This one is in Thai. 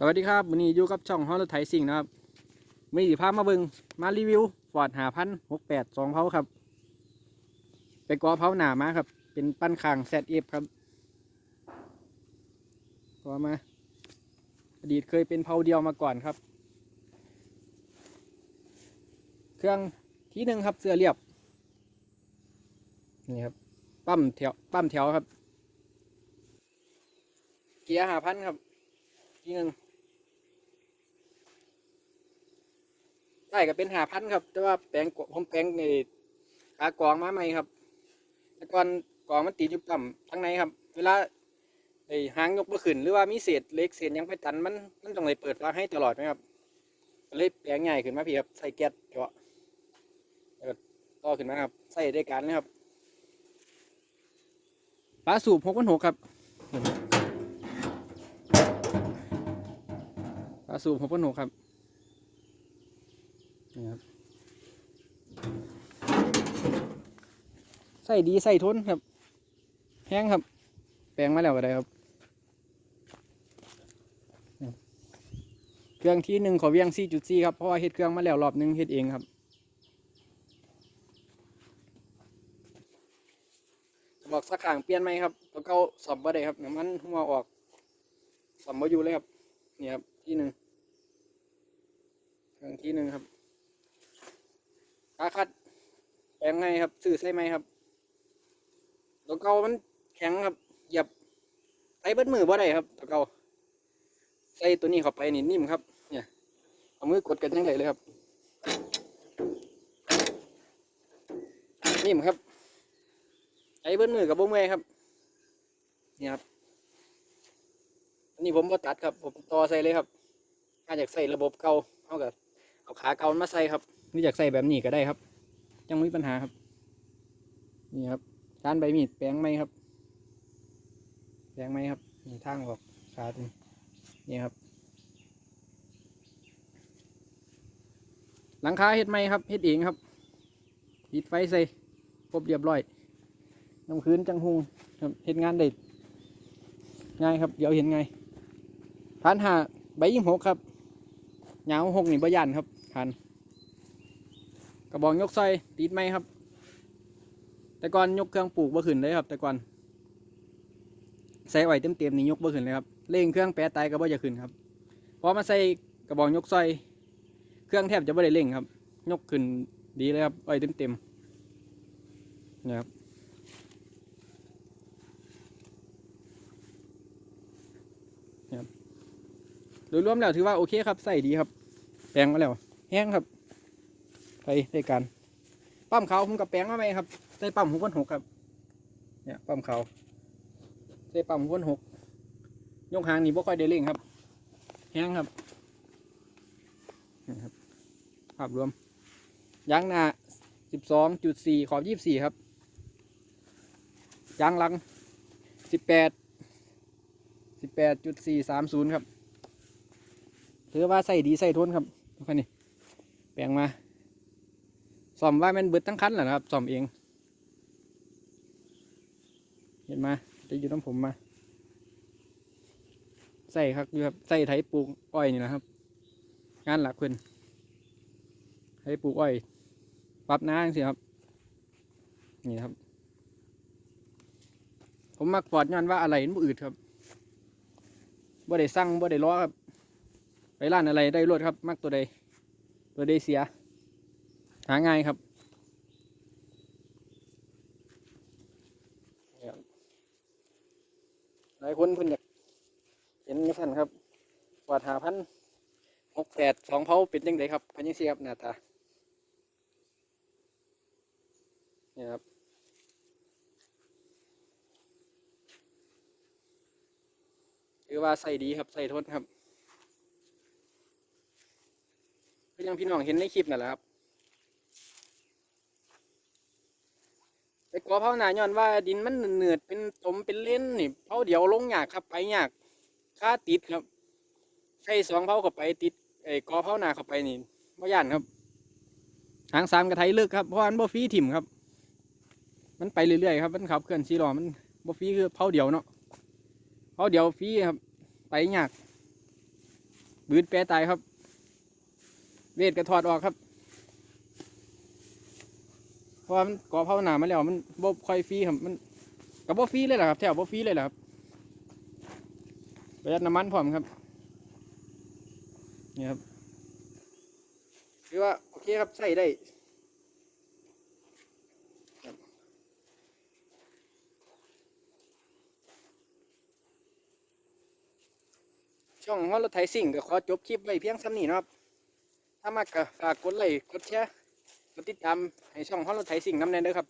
สวัสดีครับวันนี้อยู่กับช่องฮอลล์ไทยซิ่งนะครับมีสิพามาเบิงมารีวิวฟอร์ดหาพันหกแปดสองเผาครับ ไปกอเผาหนามาครับ เป็นปั้นคางแซดเอฟครับกอมา อดีตเคยเป็นเผาเดียวมาก่อนครับ เครื่องที่หนึ่งครับเสื้อเรียบ นี่ครับ ปั๊มแถวปั๊มแถวครับ เกียร์หาพันครับ ที่หนึ่ง ได้ก็เป็นหาพันครับ แต่ว่าแปลงผมแปลงในขากองมาใหม่ครับ แต่ก่อนกองมันติดอยู่ต่ำทั้งในครับ เวลาไอ้หางยกบ่ขึ้นหรือว่ามีเศษเล็กเศษยังไปตันมันมันต้องเลยเปิดฝาให้ตลอดไหมครับเลยแปลงง่ายขึ้นมาพี่ครับใส่แก๊สเจาะก็ต่อขึ้นมาครับใส่ได้การนะครับฝาสูบหกพันหกครับปลาสูบหกพันหกครับ นี่ครับใส่ดีใส่ทนครับ แห้งครับ แปลงมาแล้วก็ได้ครับ เครื่องที่หนึ่งขอเวียง4.4ครับ เพราะว่าเฮ็ดเครื่องมาแล้วรอบหนึงเฮ็ดเองครับบอกสักข้างเปลี่ยนไหมครับตัวเก่าสอบบ่ได้ครับน้ำมันหัวออกสอบบ่อยู่เลยครับ นี่ครับที่หนึ่งเครื่องที่หนึ่งครับ ขาคัดแปลงไงครับสื่อใช่ไหมครับตัวเก่ามันแข็งครับหยียบไอ้เบิ้มือบ่ได้ครับตัวเก่าใส่ตัวนี้เข้าไปนี่นิ่มครับ เนี่ยเอามือกดกันยังไงเลยครับ นิ่มครับไอ้เบิ้มือกับบ่เมื่อยครับเนี่ยครับอันนี้ผมก็ตัดครับ ผมต่อใส่เลยครับถ้าอยากใส่ระบบเก่าเอากับเอาขาเก่ามาใส่ครับ นี่อยากใส่แบบนี้ก็ได้ครับ ยังไม่มีปัญหาครับ นี่ครับการใบมีดแปลงไหมครับ แปลงไหมครับนี่ทางออกขาตรงนี่ครับ หลังคาเฮ็ดไหมครับเฮ็ดเองครับปิดไฟใส่ครบเรียบร้อยน้ำคืนจังหุงครับเฮ็ดงานได้ง่ายครับ เดี๋ยวเห็นไงพันหาใบยี่หกครับยาหกนี่บยันครับพัน กระบอกยกซอยติดไหมครับ แต่ก่อนยกเครื่องปลูกบ่ขึ้นเลยครับ แต่ก่อนใส่ไว้เต็มเต็มๆนี่ยกบ่ขึ้นเลยครับเร่งเครื่องแปรตายก็บ่จะขึ้นครับพอมาใส่กระบอกยกซอยเครื่องแทบจะไม่ได้เร่งครับ ยกขึ้นดีเลยครับไว้เต็มเต็มนี่ครับโดยรวมแล้วถือว่าโอเคครับใส่ดีครับแปลงมาแล้วแห้งครับ ไปด้วยการปั๊มเขาผมกับแปลงมาไหมครับใส่ปั๊มหกพันหกครับ เนี่ยปั๊มเขาใส่ปั๊มหกพันหกยกหางนี่บ่ค่อยได้เร่งครับ แห้งครับนี่ครับ ภาพรวมยางหน้าสิบสองจุดสี่ขอบยี่สี่ครับยางหลังสิบแปดสิบแปดจุดสี่สามศูนย์ครับถือว่าใส่ดีใส่ทนครับทุกคนนี่แปลงมา ซ่อมว่ามันเบิดทั้งคันแหละครับซ่อมเอง เห็นมาจะอยู่น้ำผมมาใส่ครับอยู่ครับใส่ไถปลูกอ้อยนี่นะครับ งานหลักเพื่อนไถปลูกอ้อยปรับน้ำสิครับ นี่ครับ ผมมักปอดย้อนว่าอะไรมันบ่อืดครับบ่ได้สั่งบ่ได้ล้อครับ ไปร้านอะไรได้รวดครับ มักตัวใดตัวใดเสีย หาง่ายครับ หลายคนเพิ่นอยากเห็นท่านครับวาดหาพันหกแปดสองเผาเป็นยังไงครับพันยังเสียครับหน้าตาเนี่ยครับคือว่าใส่ดีครับใส่ทนครับก็ยังพี่น้องเห็นในคลิปนั่นแหละครับ ไปกอเผาหนาย้อนว่าดินมันเหนืดเป็นตมเป็นเล่นนี่เผาเดียวลงยากครับไปยากค่าติดครับใส่สองเผาเข้าไปติดไอ้กอเผาหนาเข้าไปนี่บ่ย่านครับทางสามกระไทยเลิกครับเพราะว่ามันบ่ฟีถิ่มครับ มันไปเรื่อยๆครับมันขับเคลื่อนซีล้อมันบ่ฟีคือเผาเดียวเนาะเผาเดียวฟีครับ ไปยากบืนแปรตายครับ เวทกระถอดออกครับ เพราะว่ามันก่อเผาหนามาแล้วมันบ่ค่อยฟรีครับมันกับบ่ฟรีเลยแหละครับแถวบ่ฟรีเลยแหละครับประหยัดน้ำมันพร้อมครับนี่ครับคือว่าโอเคครับใส่ได้ช่องฮอลรถไถสิ่งก็ขอจบคลิปไว้เพียงซ้ำนี้นะครับ ถ้ามากก็ฝากกดไลค์กดแชร์ กดติดตามให้ช่องฮอลรถไถสิ่งน้ำแน่เด้อครับ